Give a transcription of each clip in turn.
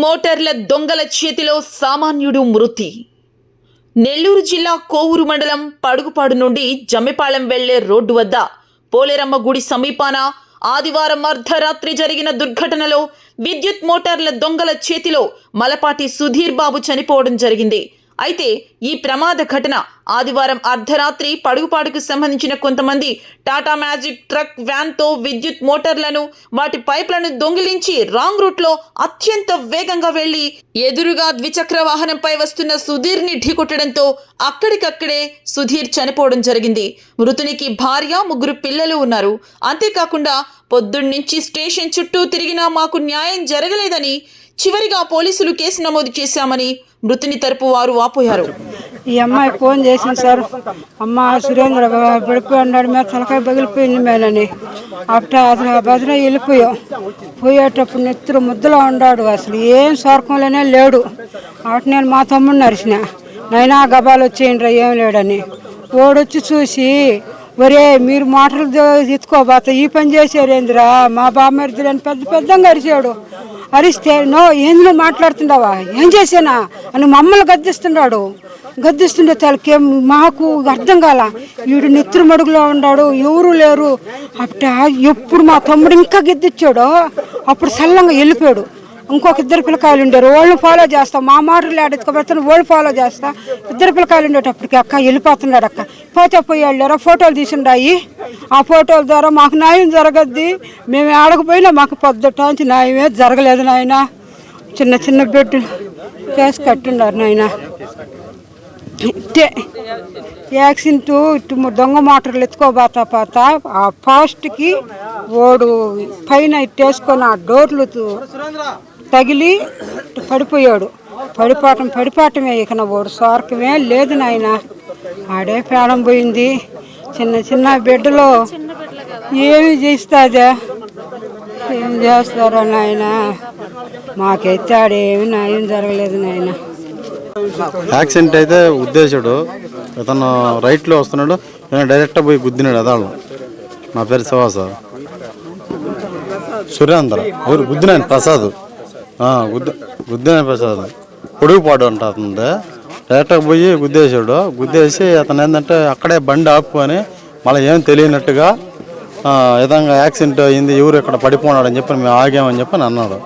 మోటార్ల దొంగల చేతిలో సామాన్యుడు మృతి. నెల్లూరు జిల్లా కోవూరు మండలం పడుగుపాడు నుండి జమ్మిపాళెం వెళ్ళే రోడ్డు వద్ద పోలేరమ్మ గుడి సమీపాన ఆదివారం అర్ధరాత్రి జరిగిన దుర్ఘటనలో విద్యుత్ మోటార్ల దొంగల చేతిలో మలపాటి సుధీర్ బాబు చనిపోవడం జరిగింది. అయితే ఈ ప్రమాద ఘటన ఆదివారం అర్ధరాత్రి పడుగుపాడుకు సంబంధించిన కొంతమంది టాటా మ్యాజిక్ ట్రక్ వ్యాన్తో విద్యుత్ మోటార్లను వాటి పైప్లను దొంగిలించి రాంగ్ రూట్లో అత్యంత వేగంగా వెళ్ళి ఎదురుగా ద్విచక్ర వాహనంపై వస్తున్న సుధీర్ని ఢీకొట్టడంతో అక్కడికక్కడే సుధీర్ చనిపోవడం జరిగింది. మృతునికి భార్య ముగ్గురు పిల్లలు ఉన్నారు. అంతేకాకుండా పొద్దున్నుంచి స్టేషన్ చుట్టూ తిరిగినా మాకు న్యాయం జరగలేదని చివరిగా పోలీసులు కేసు నమోదు చేశామని మృతుని తరపు వారు వాపోయారు. ఈ అమ్మాయి ఫోన్ చేసింది సార్. అమ్మ సురేంద్ర పడిపోయి అన్నాడు. మీద తలకాయ పగిలిపోయింది మేనని అప్పుడు అసలు భజన వెళ్ళిపోయాం. పోయేటప్పుడు నెత్తురు ముద్దలో ఉన్నాడు అసలు. ఏం స్వర్గంలోనే లేడు. అటు నేను మా తమ్ముడిని అరిచిన. నైనా గబాలు వచ్చేయండి ఏం లేడని. ఓడొచ్చి చూసి ఒరే మీరు మోటార్లు ఎత్తుకోబాత ఈ పని చేశారేందిరా మా బామ్మరిదిని పెద్ద పెద్దంగా అరిచాడు. అరిస్తే నో ఏందులో నువ్వు మాట్లాడుతున్నావా ఏం చేసానా అని మమ్మల్ని గద్దిస్తున్నాడు. గద్దిస్తుండే తలకే మాకు అర్థం కాల. వీడు నెత్తురు మడుగులో ఉన్నాడు ఎవరు లేరు. అప్పుడ ఎప్పుడు మా తమ్ముడు ఇంకా గెద్దిచ్చాడో అప్పుడు సల్లంగా వెళ్ళిపోయాడు. ఇంకొక ఇద్దరు పిల్లకాయలు ఉండేరు. వాళ్ళని ఫాలో చేస్తాం. మా మాటలు ఆడెత్తుకోబెడతాను వాళ్ళు ఫాలో చేస్తా. ఇద్దరు పిల్లకాయలు ఉండేటప్పటికి అక్క వెళ్ళిపోతున్నాడు అక్క. పోతే పోయి వెళ్ళారా? ఫోటోలు తీసుండాయి. ఆ ఫోటోల ద్వారా మాకు న్యాయం జరగద్ది. మేము ఆడకపోయినా మాకు పొద్దుటాంచి న్యాయమే జరగలేదు నాయన. చిన్న చిన్న బిడ్డ కేసు కట్టున్నారు నాయన. ఇట్టే యాక్సిడెంట్ ఇటు దొంగ మోటార్లు ఎత్తుకోబోతా పాత. ఆ ఫాస్ట్కి ఓడు పైన ఇట్టేసుకొని ఆ డోర్లు తగిలి పడిపోయాడు. పడిపోవటం పడిపోవటమే ఇక నా ఓడు స్వార్కమే లేదు నాయన. ఆడే ప్రాణం పోయింది. చిన్న చిన్న బిడ్డలో ఏమి చేస్తాదా? ఏం చేస్తారో నాయన? మాకైతే ఆడేమి నాయం జరగలేదు నాయన. యాక్సిడెంట్ అయితే ఉద్దేశుడు. ఇతను రైట్లో వస్తున్నాడు. ఈయన డైరెక్ట్ పోయి గుద్దినాడు అదాళ్ళు నా పేరు శివాస సురేంద్ర. ఊరు గుద్దినాను ప్రసాద్. గుద్దిన ప్రసాద్ పొడుగుపాడు అంట అతను డైరెక్ట్గా పోయి గుద్దేశాడు. గుద్దేసి అతను ఏంటంటే అక్కడే బండి ఆపుకొని మళ్ళీ ఏం తెలియనట్టుగా విధంగా యాక్సిడెంట్ అయింది ఎవరు ఇక్కడ పడిపోనాడని అని చెప్పి మేము ఆగామని చెప్పి అని అన్నాడు.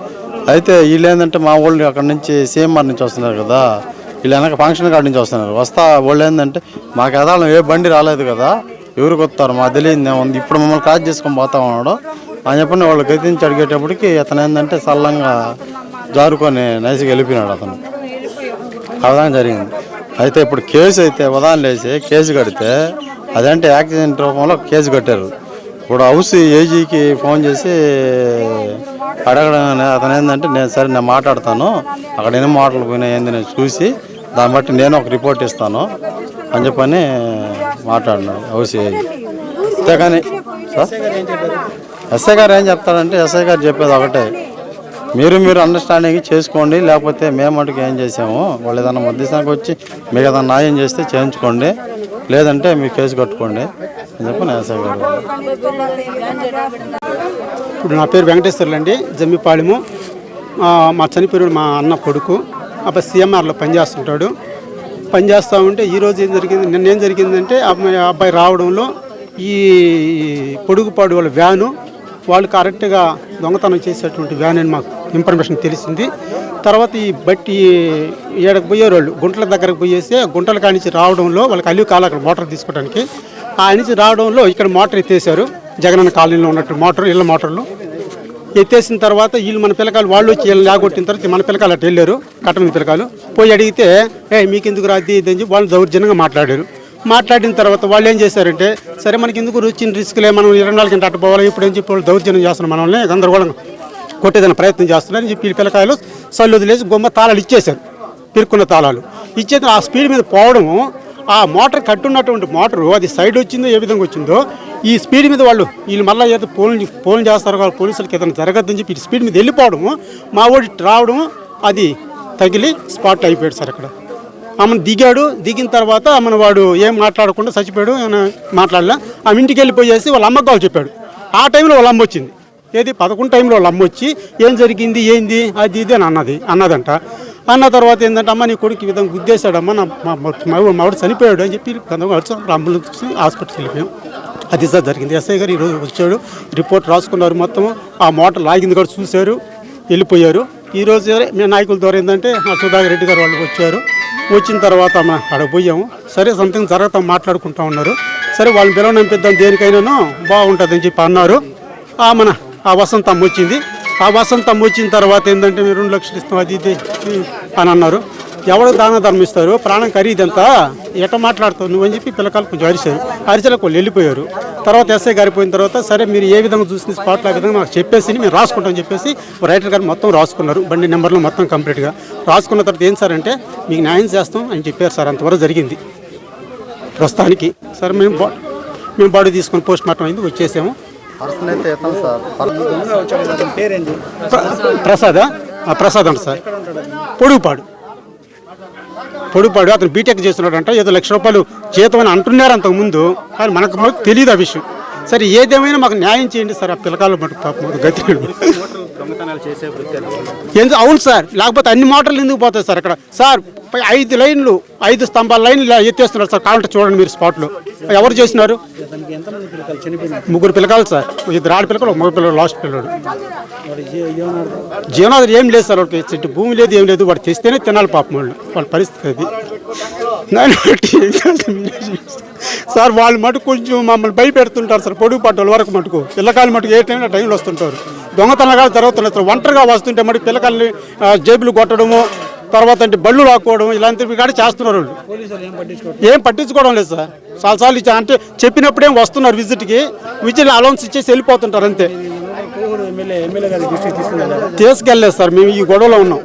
అయితే వీళ్ళు ఏంటంటే మా వాళ్ళు అక్కడ నుంచి సీఎంఆర్ నుంచి వస్తున్నారు కదా వీళ్ళు వెనక ఫంక్షన్ కాడ నుంచి వస్తున్నారు. వస్తా వాళ్ళు ఏంటంటే మాకు ఎదాలం ఏ బండి రాలేదు కదా ఎవరికి వస్తారు మాకు తెలియదు ఉంది ఇప్పుడు మమ్మల్ని కాజ్ చేసుకొని పోతా ఉన్నాడు అని చెప్పి వాళ్ళు గతించి అడిగేటప్పటికి అతను ఏంటంటే సల్లంగా జారుకొని నైస్గా వెళ్ళిపోయినాడు అతను. ఆ విధంగా జరిగింది. అయితే ఇప్పుడు కేసు అయితే ఉదాహరణ లేసి కేసు కడితే అదంటే యాక్సిడెంట్ రూపంలో కేసు కట్టారు. ఇప్పుడు హౌస్ ఏజీకి ఫోన్ చేసి అడగడం అతను ఏంటంటే నేను సరే నేను మాట్లాడతాను. అక్కడ ఎన్ని మాటలు పోయినాయి ఏంది నేను చూసి దాన్ని బట్టి నేను ఒక రిపోర్ట్ ఇస్తాను అని చెప్పని మాట్లాడినాడు హౌస్ ఏజీ. అంతేకాని సార్? ఎస్ఐ గారు ఏం చెప్తారంటే ఎస్ఐ గారు చెప్పేది ఒకటే. మీరు మీరు అండర్స్టాండింగ్ చేసుకోండి లేకపోతే మేము మటుకు ఏం చేసాము? వాళ్ళు ఏదైనా మధ్యస్థానికి వచ్చి మీకు ఏదైనా న్యాయం చేస్తే చేయించుకోండి లేదంటే మీ కేసు కట్టుకోండి అని చెప్పి నా గారు ఇప్పుడు నా పేరు వెంకటేశ్వర్లు అండి జమ్మిపాళెము మా చనిపోయిన మా అన్న కొడుకు అబ్బాయి సీఎంఆర్లో పనిచేస్తుంటాడు. పనిచేస్తూ ఉంటే ఈరోజు ఏం జరిగింది నిన్న ఏం జరిగిందంటే ఆ అమ్మాయి- అబ్బాయి రావడంలో ఈ పొడుగుపాడు వాళ్ళ వ్యాను వాళ్ళు కరెక్ట్గా దొంగతనం చేసేటువంటి వ్యాన్ అని మాకు. ఇన్ఫర్మేషన్ తెలిసింది. తర్వాత ఈ బట్టి ఏడకు పోయేవాళ్ళు గుంటల దగ్గరకు పోయేసి గుంటల కానించి రావడంలో వాళ్ళకి అల్లి కాలు అక్కడ మోటార్ తీసుకోవడానికి ఆ నుంచి రావడంలో ఇక్కడ మోటార్ ఎత్తేసారు జగనన్న కాలనీలో ఉన్నట్టు మోటార్ ఇళ్ళ మోటార్లు. ఎత్తేసిన తర్వాత వీళ్ళు మన పిల్లకాయలు వాళ్ళు వచ్చి వీళ్ళని లాగొట్టిన తర్వాత మన పిల్లకాయలు అటు వెళ్ళారు కట్టమని పిల్లకాయలు. పోయి అడిగితే ఏ మీకు ఎందుకు రాది ఇది అని చెప్పి వాళ్ళు దౌర్జన్యంగా మాట్లాడారు. మాట్లాడిన తర్వాత వాళ్ళు ఏం చేశారంటే సరే మనకి ఎందుకు వచ్చిన రిస్క్లే మనం ఇరవై నాలుగు గంట అట్ట పోవాలి ఇప్పుడు ఏం చెప్పి వాళ్ళు దౌర్జన్యం చేస్తున్నారు మనల్ని గందరగోళంగా కొట్టేదని ప్రయత్నం చేస్తున్నారని చెప్పి పిల్లకాయలు సల్లు వదిలేసి గొమ్మ తాళాలు ఇచ్చేశారు. పిరుక్కున్న తాళాలు. ఇచ్చేది ఆ స్పీడ్ మీద పోవడము ఆ మోటార్ కట్టున్నటువంటి మోటారు అది సైడ్ వచ్చిందో ఏ విధంగా వచ్చిందో ఈ స్పీడ్ మీద వాళ్ళు వీళ్ళు మళ్ళీ ఏదో పోలింగ్ పోలింగ్ చేస్తారు వాళ్ళు పోలీసులకి ఏదైనా జరగద్దని చెప్పి స్పీడ్ మీద వెళ్ళిపోవడము మా ఓడి రావడము అది తగిలి స్పాట్ అయిపోయాడు సార్ అక్కడ. ఆమెను దిగాడు దిగిన తర్వాత ఆమెను వాడు ఏం మాట్లాడకుండా చచ్చిపోయాడు మాట్లాడలే ఆమె ఇంటికి వెళ్ళిపోయేసి వాళ్ళ అమ్మకు చెప్పాడు. ఆ టైంలో వాళ్ళ అమ్మ వచ్చింది. ఏది పదకొండు టైంలో వాళ్ళు అమ్మ వచ్చి ఏం జరిగింది ఏంది అది ఇది అని అన్నది అన్నదంట. అన్న తర్వాత ఏంటంటే అమ్మ నీ కొడుకు ఈ విధంగా గుద్దేశాడమ్మ నా మా మావిడ చనిపోయాడు అని చెప్పి అంబులెన్స్ హాస్పిటల్కి వెళ్ళిపోయాం. అది సార్ జరిగింది. ఎస్ఐ గారు ఈరోజు వచ్చాడు రిపోర్ట్ రాసుకున్నారు మొత్తం. ఆ మోటార్ లాగింది కూడా చూశారు వెళ్ళిపోయారు. ఈరోజు మీ నాయకుల ద్వారా ఏంటంటే ఆ సుధాకర్ రెడ్డి గారు వాళ్ళు వచ్చారు. వచ్చిన తర్వాత అమ్మ అక్కడ పోయాము. సరే సంథింగ్ జరగతాం మాట్లాడుకుంటా ఉన్నారు. సరే వాళ్ళని పిలవనంపిద్దాం దేనికైనాను బాగుంటుందని చెప్పి అన్నారు. మన ఆ వసంతం వచ్చింది. ఆ వసంతం వచ్చిన తర్వాత ఏంటంటే మీరు రెండు లక్షలు ఇస్తాం అది ఇది అని అన్నారు. ఎవరు దాన ధర్మం ఇస్తారు? ప్రాణం ఖరీదంతా ఎట మాట్లాడుతావు? నువ్వని చెప్పి పిల్లకాయలు కొంచెం అరిచారు. అరిచలకు వాళ్ళు వెళ్ళిపోయారు. తర్వాత ఎస్ఐ గారి పోయిన తర్వాత సరే మీరు ఏ విధంగా చూసిన స్పాట్లో ఆ విధంగా మాకు చెప్పేసి మేము రాసుకుంటాం చెప్పేసి రైటర్ గారు మొత్తం రాసుకున్నారు. బండి నెంబర్లు మొత్తం కంప్లీట్గా. రాసుకున్న తర్వాత ఏం సార్ అంటే మీకు న్యాయం చేస్తాం అని చెప్పారు సార్. అంతవరకు జరిగింది. ప్రస్తుతానికి సరే మేము బా మేము బాడీ తీసుకొని పోస్ట్ మార్టం అయింది వచ్చేసాము. పర్సన్ అయితే ఎత్తాను సార్. ప్ర- ప్రసాద్? ఆ, ప్రసాద్ అంట సార్. పొడుగుపాడు. పొడుగుపాడు అతను బీటెక్ చేస్తున్నాడంట. ఏదో లక్ష రూపాయలు జీతం అని అంటున్నారు అంతకుముందు. కానీ మనకు మాకు తెలియదు ఆ విషయం. సరే ఏదేమైనా మాకు న్యాయం చేయండి సార్. ఆ పిల్లకాయలు మటుకు పాపం గతి అవును సార్. లేకపోతే అన్ని మోటార్లు ఎందుకు పోతాయి సార్ అక్కడ? సార్ ఐదు లైన్లు ఐదు స్తంభాల లైన్లు ఇలా ఎత్తేస్తున్నారు సార్. కావాలంటే చూడండి మీరు స్పాట్లో. ఎవరు చేసినారు? ముగ్గురు పిల్లకాయలు సార్. ఇద్దరు ఆడ పిల్లకాయలు ఒక మగ పిల్లలు లాస్ట్ పిల్లడు. జీవనాధారం ఏం లేదు సార్. వాళ్ళకి చెట్టు భూమి లేదు ఏం లేదు. వాడు తెస్తేనే తినాలి పాపం వాళ్ళు. వాళ్ళ పరిస్థితి అది. సార్ వాళ్ళు మటుకు కొంచెం మమ్మల్ని భయపెడుతుంటారు సార్. పొడుగు పడ్డోళ్ళ వరకు మటుకు. పిల్లకాయలు మటుకు ఏ టైంలో టైంలో వస్తుంటారు. దొంగతనగా జరుగుతున్నాయి సార్. ఒంటరిగా వస్తుంటే మటుకు పిల్లకాయల్ని జేబులు కొట్టడము తర్వాత అంటే బళ్ళు లాక్కోవడం ఇలాంటివి కూడా చేస్తున్నారు వాళ్ళు. ఏం పట్టించుకోవడం లేదు సార్. చాలాసార్లు ఇచ్చా అంటే చెప్పినప్పుడేం వస్తున్నారు విజిట్కి విజిట్ అలౌన్స్ ఇచ్చేసి వెళ్ళిపోతుంటారు అంతే. తీసుకెళ్ళలేదు సార్ మేము ఈ గొడవలో ఉన్నాం.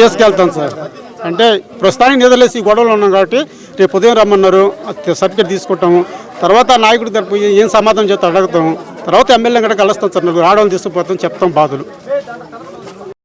తీసుకెళ్తాం సార్. అంటే ప్రస్తుతానికి నిద్రలేసి ఈ గొడవలో ఉన్నాం కాబట్టి రేపు ఉదయం రమ్మన్నారు సర్టిఫికేట్ తీసుకుంటాము. తర్వాత నాయకుడి దగ్గర పోయి ఏం సమాధానం చేస్తే అడుగుతాము. తర్వాత ఎమ్మెల్యే కూడా కలుస్తాం సార్ నాకు రావడం తీసుకుపోతాం చెప్తాం బాధలు.